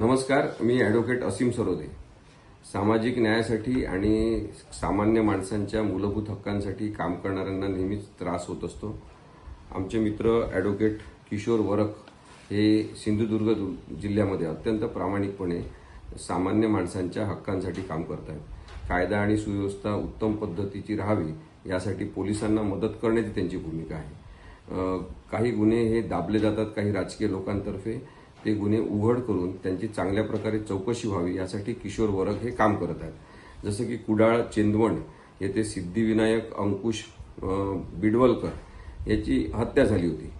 नमस्कार मी ॲडव्होकेट असीम सरोदे. सामाजिक न्यायासाठी आणि सामान्य माणसांच्या मूलभूत हक्कांसाठी काम करणाऱ्यांना नेहमीच त्रास होत असतो. आमचे मित्र ॲडव्होकेट किशोर वरक हे सिंधुदुर्ग जिल्ह्यामध्ये अत्यंत प्रामाणिकपणे सामान्य माणसांच्या हक्कांसाठी काम करत आहेत कायदा आणि सुव्यवस्था उत्तम पद्धतीची राहावी यासाठी पोलिसांना मदत करण्याची त्यांची भूमिका आहे. काही गुन्हे हे दाबले जातात काही राजकीय लोकांतर्फे. ते गुन्हे उघड करून त्यांची चांगल्या प्रकारे चौकशी व्हावी यासाठी किशोर वरग हे काम करत आहेत. जसं की कुडाळ चेंदवण येथे सिद्धिविनायक अंकुश बिडवलकर याची हत्या झाली होती.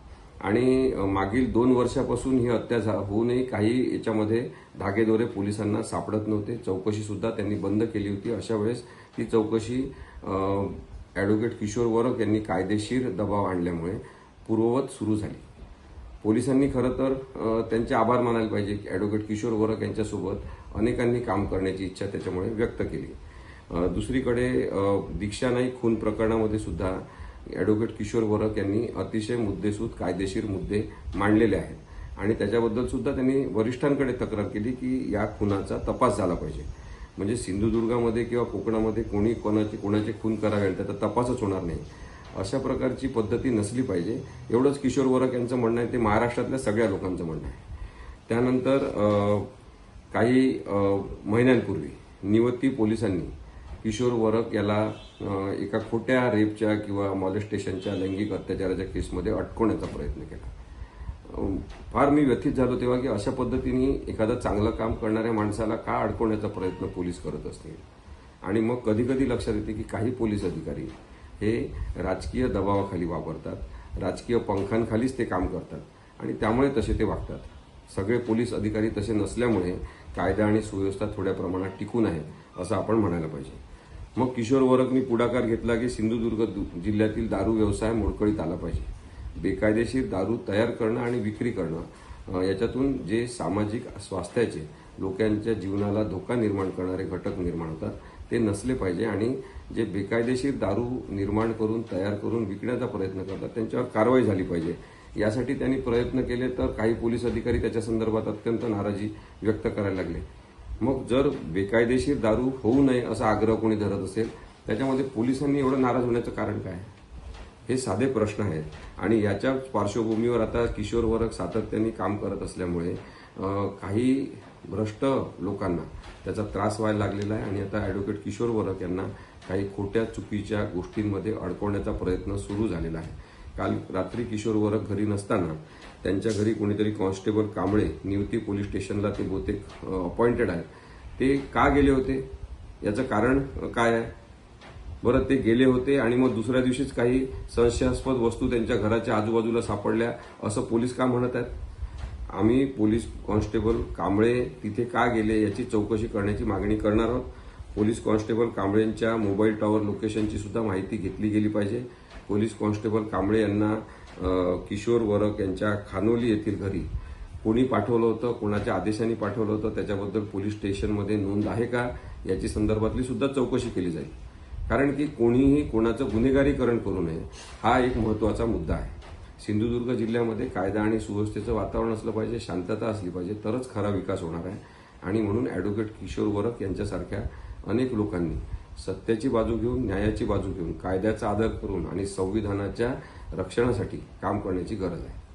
आणि मागील दोन वर्षापासून ही हत्या झा- होऊनही काही याच्यामध्ये धागेदोरे पोलिसांना सापडत नव्हते. चौकशीसुद्धा त्यांनी बंद केली होती. अशा वेळेस ती चौकशी ॲडव्होकेट किशोर वरक यांनी कायदेशीर दबाव आणल्यामुळे पूर्ववत सुरू झाली. पोलिसांनी खरं तर त्यांचे आभार मानायला पाहिजे. की ॲडव्होकेट किशोर वरक यांच्यासोबत अनेकांनी काम करण्याची इच्छा त्याच्यामुळे व्यक्त केली. दुसरीकडे दीक्षा नाईक खून प्रकरणामध्ये सुद्धा ॲडव्होकेट किशोर वरक यांनी अतिशय मुद्देसूद कायदेशीर मुद्दे मांडलेले आहेत. आणि त्याच्याबद्दल सुद्धा त्यांनी वरिष्ठांकडे तक्रार केली की या खुनाचा तपास झाला पाहिजे. म्हणजे सिंधुदुर्गामध्ये किंवा कोकणामध्ये कोणी कोणाचे कोणाचे खून करावे त्याचा तपासच होणार नाही. अशा प्रकारची पद्धती नसली पाहिजे. एवढंच किशोर वरक यांचं म्हणणं आहे ते महाराष्ट्रातल्या सगळ्या लोकांचं म्हणणं आहे. त्यानंतर काही महिन्यांपूर्वी निवती पोलिसांनी किशोर वरक याला एका खोट्या रेपच्या किंवा मॉलेस्टेशनच्या लैंगिक अत्याचाराच्या केसमध्ये अटकवण्याचा प्रयत्न केला. फार मी व्यथित झालो तेव्हा की अशा पद्धतीने एखादं चांगलं काम करणाऱ्या माणसाला का अडकवण्याचा प्रयत्न पोलीस करत असतील? आणि मग कधी कधी लक्षात येते की काही पोलीस अधिकारी हे राजकीय दबावाखाली वापरतात राजकीय पंखांखालीच ते काम करतात. आणि त्यामुळे तसे ते वागतात. सगळे पोलीस अधिकारी तसे नसल्यामुळे कायदा आणि सुव्यवस्था थोड्या प्रमाणात टिकून आहे असं आपण म्हणायला पाहिजे. मग किशोर वरकनी पुढाकार घेतला की सिंधुदुर्ग दु- जिल्ह्यातील दारू व्यवसाय मोडकळीत आला पाहिजे. बेकायदेशीर दारू तयार करणं आणि विक्री करणं याच्यातून जे सामाजिक स्वास्थ्याचे लोकांच्या जीवनाला धोका निर्माण करणारे घटक निर्माण होतात ते नसले पाहिजे आणि जे बेकायदेशीर दारू निर्माण करून तयार करून विकण्याचा प्रयत्न करतात त्यांच्यावर कारवाई झाली पाहिजे. यासाठी त्यांनी प्रयत्न केले तर काही पोलीस अधिकारी त्याच्या संदर्भात अत्यंत नाराजी व्यक्त करायला लागले. मग जर बेकायदेशीर दारू होऊ नये असा आग्रह कोणी धरत असेल त्याच्यामध्ये पोलिसांनी एवढं नाराज होण्याचं कारण काय? हे साधे प्रश्न आहेत. आणि याच्या पार्श्वभूमीवर आता किशोर वर्ग सातत्याने काम करत असल्यामुळे काही भ्रष्ट लोकांना त्याचा त्रास व्हायला लागलेला आहे. आणि आता ॲडव्होकेट किशोर वरक यांना काही खोट्या चुकीच्या गोष्टींमध्ये अडकवण्याचा प्रयत्न सुरू झालेला आहे. काल रात्री किशोर वरक घरी नसताना त्यांच्या घरी कोणीतरी कॉन्स्टेबल कांबळे निवती पोलीस स्टेशनला ते बहुतेक अपॉइंटेड आहेत. ते का गेले होते? याचं कारण काय आहे? बरं ते गेले होते आणि मग दुसऱ्या दिवशीच काही संशयास्पद वस्तू त्यांच्या घराच्या आजूबाजूला सापडल्या. असं पोलीस का म्हणत आहेत? आम्ही पोलीस कॉन्स्टेबल कांबळे तिथे का गेले याची चौकशी करण्याची मागणी करणार आहोत. पोलीस कॉन्स्टेबल कांबळेंच्या मोबाईल टॉवर लोकेशनची सुद्धा माहिती घेतली गेली पाहिजे. पोलीस कॉन्स्टेबल कांबळे यांना किशोर वरक यांच्या खानोली येथील घरी कोणी पाठवलं होतं? कोणाच्या आदेशाने पाठवलं होतं? त्याच्याबद्दल पोलीस स्टेशनमध्ये नोंद आहे का? याची संदर्भातली सुद्धा चौकशी केली जाईल. कारण की कोणीही कोणाचं गुन्हेगारीकरण करू नये हा एक महत्त्वाचा मुद्दा आहे. सिंधुदुर्ग जिल्ह्यामध्ये कायदा आणि सुव्यवस्थेचं वातावरण असलं पाहिजे शांतता असली पाहिजे तरच खरा विकास होणार आहे. आणि म्हणून ॲडव्होकेट किशोर वरक यांच्यासारख्या अनेक लोकांनी सत्याची बाजू घेऊन न्यायाची बाजू घेऊन कायद्याचा आदर करून आणि संविधानाच्या रक्षणासाठी काम करण्याची गरज आहे.